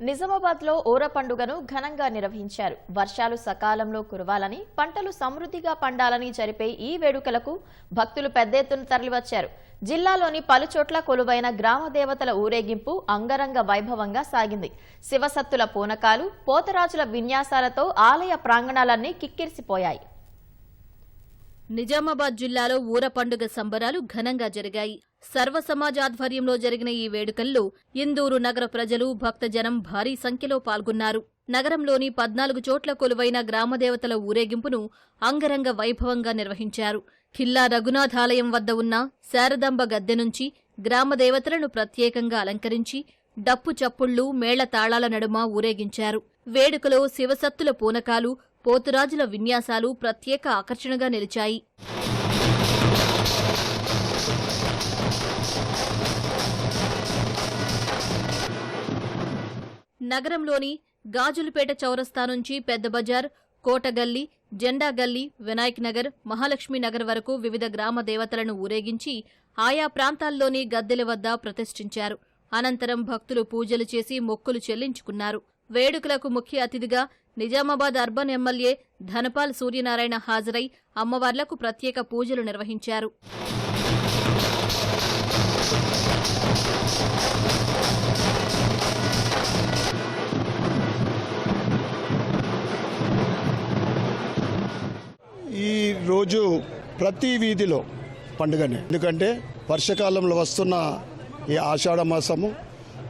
నిజామాబాద్లో ఓర పండుగను ఘనంగా నిర్వహించారు. వర్షాలు సకాలంలో కురవాలని పంటలు సమృద్ధిగా పండాలని జరిపే ఈ వేడుకలకు భక్తులు పెద్ద ఎత్తున తరలివచ్చారు. జిల్లాలోని పలుచోట్ల కొలువైన గ్రామ దేవతల ఊరేగింపు అంగరంగ వైభవంగా సాగింది. శివసత్తుల పూనకాలు పోతరాజుల విన్యాసాలతో ఆలయ ప్రాంగణాలన్నీ కిక్కిరిసిపోయాయి. నిజామాబాద్ జిల్లాలో ఊర పండుగ సంబరాలు ఘనంగా జరిగాయి. సర్వ సమాజ్ ఆధ్వర్యంలో జరిగిన ఈ వేడుకల్లో ఇందూరు నగర ప్రజలు భక్తజనం భారీ సంఖ్యలో పాల్గొన్నారు. నగరంలోని పద్నాలుగు చోట్ల కొలువైన గ్రామదేవతల ఊరేగింపును అంగరంగ వైభవంగా నిర్వహించారు. ఖిల్లా రఘునాథాలయం వద్ద ఉన్న శారదాంబ గద్దె నుంచి గ్రామదేవతలను ప్రత్యేకంగా అలంకరించి డప్పు చప్పుళ్ళు మేళ తాళాల నడుమ ఊరేగించారు. వేడుకలో శివసత్తుల పూనకాలు పోతురాజుల విన్యాసాలు ప్రత్యేక ఆకర్షణగా నిలిచాయి. నగరంలోని గాజులపేట చౌరస్తా నుంచి పెద్ద బజార్ కోటగల్లి జెండా గల్లి వినాయక్ నగర్ మహాలక్ష్మి నగర్ వరకు వివిధ గ్రామ దేవతలను ఊరేగించి ఆయా ప్రాంతాల్లోని గద్దెల వద్ద ప్రతిష్ఠించారు. అనంతరం భక్తులు పూజలు చేసి మొక్కులు చెల్లించుకున్నారు. వేడుకలకు ముఖ్య అతిథిగా నిజామాబాద్ అర్బన్ ఎమ్మెల్యే ధనపాల్ సూర్యనారాయణ హాజరై అమ్మవార్లకు ప్రత్యేక పూజలు నిర్వహించారు. ఈ రోజు ప్రతి వీధిలో పండుగనే. ఎందుకంటే వర్షకాలంలో వస్తున్న ఈ ఆషాఢ మాసము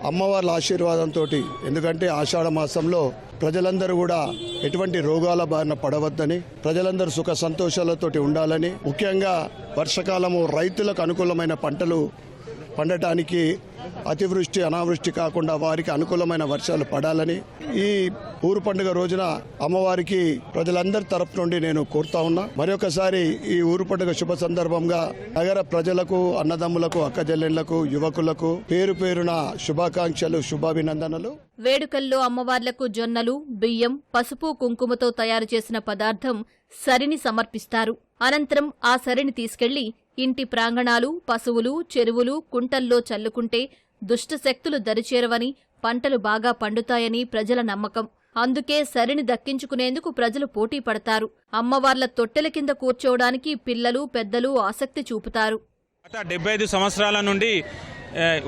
అమ్మవార్ల ఆశీర్వాదంతో ఎందుకంటే ఆషాఢ మాసంలో ప్రజలందరూ కూడా ఎటువంటి రోగాల బారిన పడవద్దని ప్రజలందరూ సుఖ సంతోషాలతోటి ఉండాలని ముఖ్యంగా వర్షకాలము రైతులకు అనుకూలమైన పంటలు పండటానికి అతివృష్టి అనావృష్టి కాకుండా వారికి అనుకూలమైన వర్షాలు పడాలని ఈ ఊరు పండుగ రోజున అమ్మవారికి ప్రజలందరి తరపు నుండి నేను కోరుతా ఉన్నా. మరొకసారి ఈ ఊరు పండుగ శుభ సందర్భంగా నగర ప్రజలకు అన్నదమ్ములకు అక్కజల్లెళ్ళకు యువకులకు పేరు పేరున శుభాకాంక్షలు శుభాభినందనలు. వేడుకల్లో అమ్మవార్లకు జొన్నలు బియ్యం పసుపు కుంకుమతో తయారు చేసిన పదార్థం సరిని సమర్పిస్తారు. అనంతరం ఆ సరిని తీసుకెళ్ళి ఇంటి ప్రాంగణాలు పశువులు చెరువులు కుంటల్లో చల్లుకుంటే దుష్టశక్తులు దరిచేరవని పంటలు బాగా పండుతాయని ప్రజల నమ్మకం. అందుకే సరిని దక్కించుకునేందుకు ప్రజలు పోటీ పడతారు. అమ్మవార్ల తొట్టెల కింద కూర్చోవడానికి పిల్లలు పెద్దలు ఆసక్తి చూపుతారు. గత డెబ్బై ఐదు సంవత్సరాల నుండి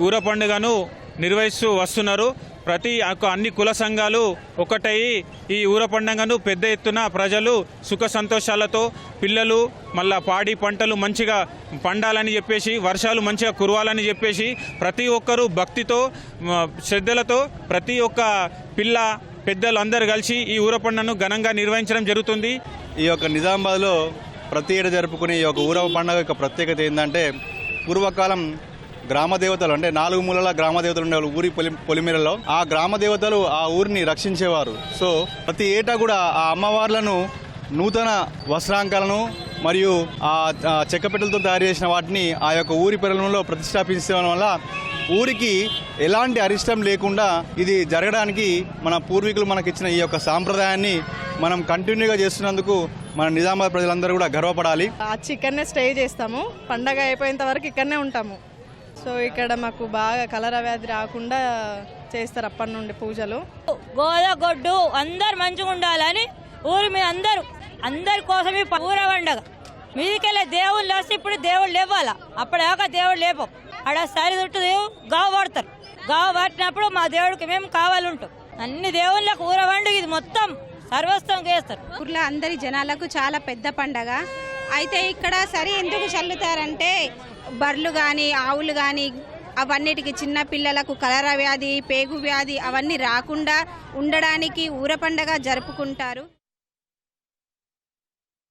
ఊర పండుగను నిర్వహిస్తూ వస్తున్నారు. ప్రతి ఒక్క అన్ని కుల సంఘాలు ఒకటయి ఈ ఊర పండుగను పెద్ద ఎత్తున ప్రజలు సుఖ సంతోషాలతో పిల్లలు మళ్ళా పాడి పంటలు మంచిగా పండాలని చెప్పేసి వర్షాలు మంచిగా కురవాలని చెప్పేసి ప్రతి ఒక్కరూ భక్తితో శ్రద్ధలతో ప్రతి ఒక్క పిల్ల పెద్దలు అందరు కలిసి ఈ ఊర పండుగను ఘనంగా నిర్వహించడం జరుగుతుంది. ఈ యొక్క నిజామాబాద్లో ప్రతి ఏడు జరుపుకునే ఈ యొక్క ఊరవ పండుగ యొక్క ప్రత్యేకత ఏంటంటే పూర్వకాలం గ్రామ దేవతలు అంటే నాలుగు మూలల గ్రామ దేవతలు ఉండేవాళ్ళు ఊరి పొలి పొలిమేరలో. ఆ గ్రామ దేవతలు ఆ ఊరిని రక్షించేవారు. సో ప్రతి ఏటా కూడా ఆ అమ్మవార్లను నూతన వస్త్రాంకాలను మరియు ఆ చెక్కపెట్టెలతో తయారు చేసిన వాటిని ఆ యొక్క ఊరి పిల్లలలో ప్రతిష్టాపించడం వల్ల ఊరికి ఎలాంటి అరిష్టం లేకుండా ఇది జరగడానికి మన పూర్వీకులు మనకి ఇచ్చిన ఈ యొక్క సాంప్రదాయాన్ని మనం కంటిన్యూగా చేస్తున్నందుకు మన నిజామాబాద్ ప్రజలందరూ కూడా గర్వపడాలి. వచ్చి ఇక్కడనే స్టే చేస్తాము. పండగ అయిపోయేంత వరకు ఇక్కడనే ఉంటాము. సో ఇక్కడ మాకు బాగా కలర వ్యాధి రాకుండా చేస్తారు అప్పటి నుండి పూజలు. గోద గొడ్డు అందరు మంచిగా ఉండాలని ఊరి మీద అందరు అందరి కోసం ఈ ఊర పండగ. మీదికెళ్ళే దేవుళ్ళు వస్తే ఇప్పుడు దేవుళ్ళు లేవాలా అప్పటిదాకా దేవుడు లేపం. ఆడ సరి చుట్టూ గావు పడతారు. గావు పట్టినప్పుడు మా దేవుడికి మేము కావాలంటాం. అన్ని దేవుళ్ళకు ఊర పండుగ ఇది మొత్తం సర్వస్వం చేస్తారు. ఊర్లో అందరి జనాలకు చాలా పెద్ద పండగ. అయితే ఇక్కడ సరి ఎందుకు చల్లుతారంటే బర్రెలు కానీ ఆవులు కానీ అవన్నిటికి చిన్న పిల్లలకు కలరా వ్యాధి పేగు వ్యాధి అవన్నీ రాకుండా ఉండడానికి ఊర పండగ జరుపుకుంటారు.